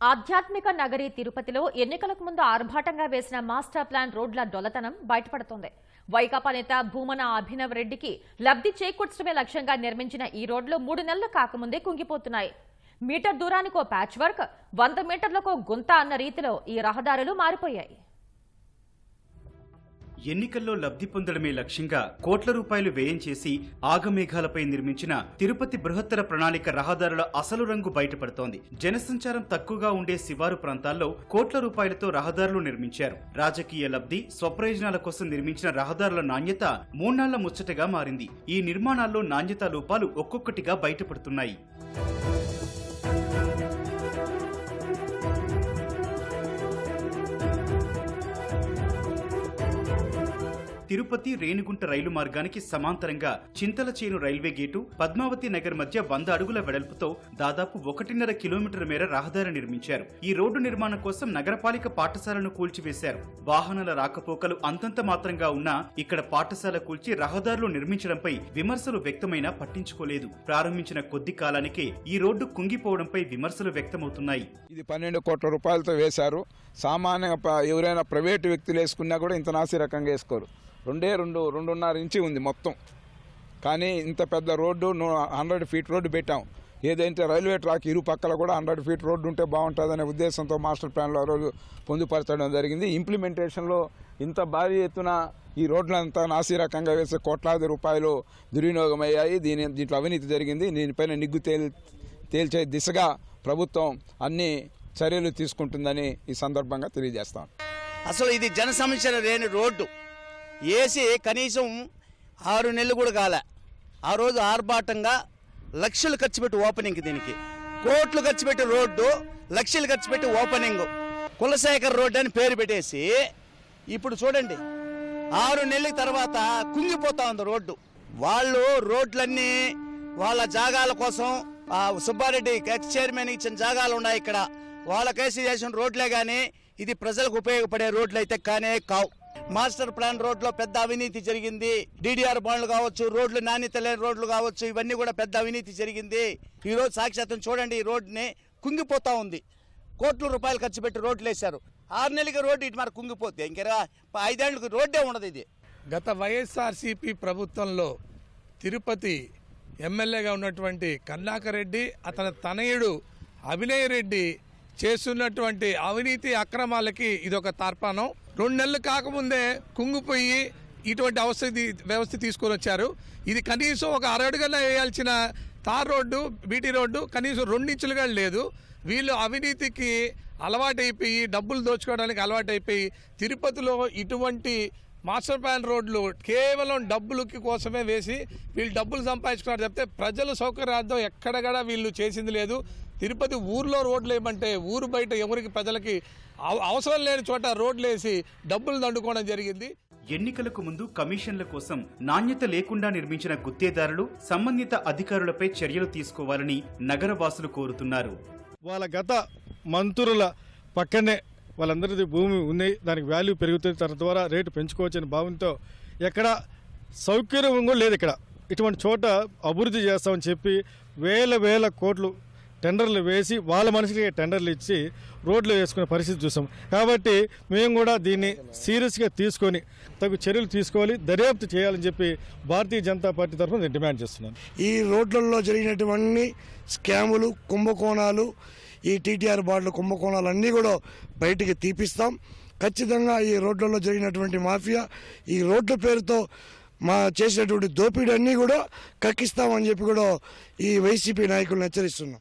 ఆధ్యాత్మిక నగరి తిరుపతిలో ఎన్నికలకు ముందు ఆర్భాటంగా వేసిన మాస్టర్ ప్లాన్ రోడ్ల డొలతనం బయటపడుతోంది. వైకాపా నేత భూమన అభినవ్ రెడ్డికి లబ్ధి చేకూర్చడమే లక్ష్యంగా నిర్మించిన ఈ రోడ్లు మూడు నెలలు కాకముందే కుంగిపోతున్నాయి. మీటర్ దూరానికో ప్యాచ్ వర్క్ వంద మీటర్లకో గుంత అన్న రీతిలో ఈ రహదారులు మారిపోయాయి. ఎన్నికల్లో లబ్ధి పొందడమే లక్ష్యంగా కోట్ల రూపాయలు వ్యయం చేసి ఆగమేఘాలపై నిర్మించిన తిరుపతి బృహత్తర ప్రణాళిక రహదారుల అసలు రంగు బయటపడుతోంది. జనసంచారం తక్కువగా ఉండే శివారు ప్రాంతాల్లో కోట్ల రూపాయలతో రహదారులు నిర్మించారు. రాజకీయ లబ్ధి స్వప్రయోజనాల కోసం నిర్మించిన రహదారుల నాణ్యత మూన్నాళ్ళ ముచ్చటగా మారింది. ఈ నిర్మాణాల్లో నాణ్యతా లోపాలు ఒక్కొక్కటిగా బయటపడుతున్నాయి. తిరుపతి రేణిగుంట రైలు మార్గానికి సమాంతరంగా చింతల చేను రైల్వే గేటు పద్మావతి నగర్ మధ్య వంద అడుగుల వెడల్పుతో దాదాపు ఒకటిన్నర కిలోమీటర్ మేర రహదారి నిర్మించారు. ఈ రోడ్డు నిర్మాణం కోసం నగరపాలిక పాఠశాలను కూల్చివేశారు. వాహనాల రాకపోకలు అంతంత మాత్రంగా ఉన్నా ఇక్కడ పాఠశాల కూల్చి రహదారులు నిర్మించడంపై విమర్శలు వ్యక్తమైనా పట్టించుకోలేదు. ప్రారంభించిన కొద్ది కాలానికే ఈ రోడ్డు కుంగిపోవడంపై విమర్శలు వ్యక్తమవుతున్నాయి. ఇది పన్నెండు కోట్ల రూపాయలతో వేశారు. సామాన్య ఎవరైనా ప్రైవేటు వ్యక్తులు వేసుకున్నా కూడా ఇంత నాసి రకంగా వేసుకోరు. రెండే రెండు రెండున్నర ఇంచి ఉంది మొత్తం. కానీ ఇంత పెద్ద రోడ్డు హండ్రెడ్ ఫీట్ రోడ్డు పెట్టాం. ఏదైతే రైల్వే ట్రాక్ ఇరు పక్కల కూడా హండ్రెడ్ ఫీట్ రోడ్డు ఉంటే బాగుంటుందనే ఉద్దేశంతో మాస్టర్ ప్లాన్లో ఆ రోజు పొందుపరచడం జరిగింది. ఇంప్లిమెంటేషన్లో ఇంత భారీ ఎత్తున ఈ రోడ్లంతా నాసి రకంగా వేసే కోట్లాది రూపాయలు దుర్వినియోగమయ్యాయి దీని దీంట్లో అవినీతి జరిగింది. దీనిపైన నిగ్గు తేల్ తేల్చే దిశగా ప్రభుత్వం అన్ని చర్యలు తీసుకుంటుందని ఈ సందర్భంగా తెలియజేస్తాం. అసలు ఇది జన సమస్యలు లేని రోడ్డు. వేసి కనీసం ఆరు నెలలు కూడా కాలే. ఆ రోజు ఆర్భాటంగా లక్షలు ఖర్చు పెట్టి ఓపెనింగ్ దీనికి. కోట్లు ఖర్చు పెట్టి రోడ్డు లక్షలు ఖర్చు పెట్టి ఓపెనింగ్. కులశేఖర్ రోడ్డు అని పేరు పెట్టేసి ఇప్పుడు చూడండి ఆరు నెలల తర్వాత కుంగిపోతా ఉంది రోడ్డు. వాళ్ళు రోడ్లన్నీ వాళ్ళ జాగాల కోసం సుబ్బారెడ్డి ఎక్స్ చైర్మన్ ఇచ్చిన జాగాలు ఉన్నాయి ఇక్కడ. వాళ్ళకేసి చేసిన రోడ్లే కానీ ఇది ప్రజలకు ఉపయోగపడే రోడ్లు అయితే కానే కావు. మాస్టర్ ప్లాన్ రోడ్లో పెద్ద అవినీతి జరిగింది. డిడిఆర్ బాండ్లు కావచ్చు రోడ్లు నాణ్యత లేని రోడ్లు కావచ్చు ఇవన్నీ కూడా పెద్ద అవినీతి జరిగింది. ఈ రోజు సాక్షాత్తం చూడండి ఈ రోడ్డుని కుంగిపోతా ఉంది. కోట్ల రూపాయలు ఖర్చు పెట్టి రోడ్లు వేశారు. ఆరు నెలలకి రోడ్డు ఇటు మరి కుంగిపోతే ఇంకరా ఐదేళ్ళకి రోడ్డే ఉండదు ఇది. గత వైఎస్ఆర్సీపీ ప్రభుత్వంలో తిరుపతి ఎమ్మెల్యేగా ఉన్నటువంటి కన్నాకరెడ్డి అతని తనయుడు అభినయ్ రెడ్డి చేస్తున్నటువంటి అవినీతి అక్రమాలకి ఇదొక తార్పాణం. రెండు నెలలు కాకముందే కుంగిపోయి ఇటువంటి అవస్థ వ్యవస్థ తీసుకొని వచ్చారు. ఇది కనీసం ఒక అరడుగన వేయాల్సిన తార్ రోడ్డు బీటీ రోడ్డు కనీసం రెండించులుగా లేదు. వీళ్ళు అవినీతికి అలవాటైపోయి డబ్బులు దోచుకోవడానికి అలవాటైపోయి తిరుపతిలో ఇటువంటి మాస్టర్ ప్లాన్ రోడ్లు కేవలం డబ్బులకి కోసమే వేసి వీళ్ళు డబ్బులు సంపాదించుకున్నారు. చెప్తే ప్రజల సౌకర్యార్థం ఎక్కడ కూడా వీళ్ళు చేసింది లేదు. తిరుపతి ఊర్లో రోడ్లు వేయమంటే ఊరు బయట ఎవరికి ప్రజలకి అవ- అవసరం లేని చోట రోడ్లు వేసి డబ్బులు దండుకోవడం జరిగింది. ఎన్నికలకు ముందు కమిషన్ల కోసం నాణ్యత లేకుండా నిర్మించిన గుత్తేదారులు సంబంధిత అధికారులపై చర్యలు తీసుకోవాలని నగరవాసులు కోరుతున్నారు. వాళ్ళ గత మంత్రుల పక్కనే వాళ్ళందరిది భూమి ఉంది దానికి వాల్యూ పెరుగుతుంది తద్వారా రేటు పెంచుకోవచ్చని భావంతో ఎక్కడ సౌకర్యం కూడా లేదు ఇక్కడ. ఇటువంటి చోట అభివృద్ధి చేస్తామని చెప్పి వేల వేల కోట్లు టెండర్లు వేసి వాళ్ళ మనుషులకి టెండర్లు ఇచ్చి రోడ్లు వేసుకునే పరిస్థితి చూసాం. కాబట్టి మేము కూడా దీన్ని సీరియస్గా తీసుకొని తగు చర్యలు తీసుకోవాలి దర్యాప్తు చేయాలని చెప్పి భారతీయ జనతా పార్టీ తరఫున నేను డిమాండ్ చేస్తున్నాను. ఈ రోడ్లలో జరిగినటువంటి స్కాములు కుంభకోణాలు ఈ టీటీఆర్ బార్డుల కుంభకోణాలు అన్నీ కూడా బయటికి తీపిస్తాం. ఖచ్చితంగా ఈ రోడ్లలో జరిగినటువంటి మాఫియా ఈ రోడ్ల పేరుతో మా చేసినటువంటి దోపిడీ అన్నీ కూడా కక్కిస్తామని చెప్పి కూడా ఈ వైసీపీ నాయకులను హెచ్చరిస్తున్నాం.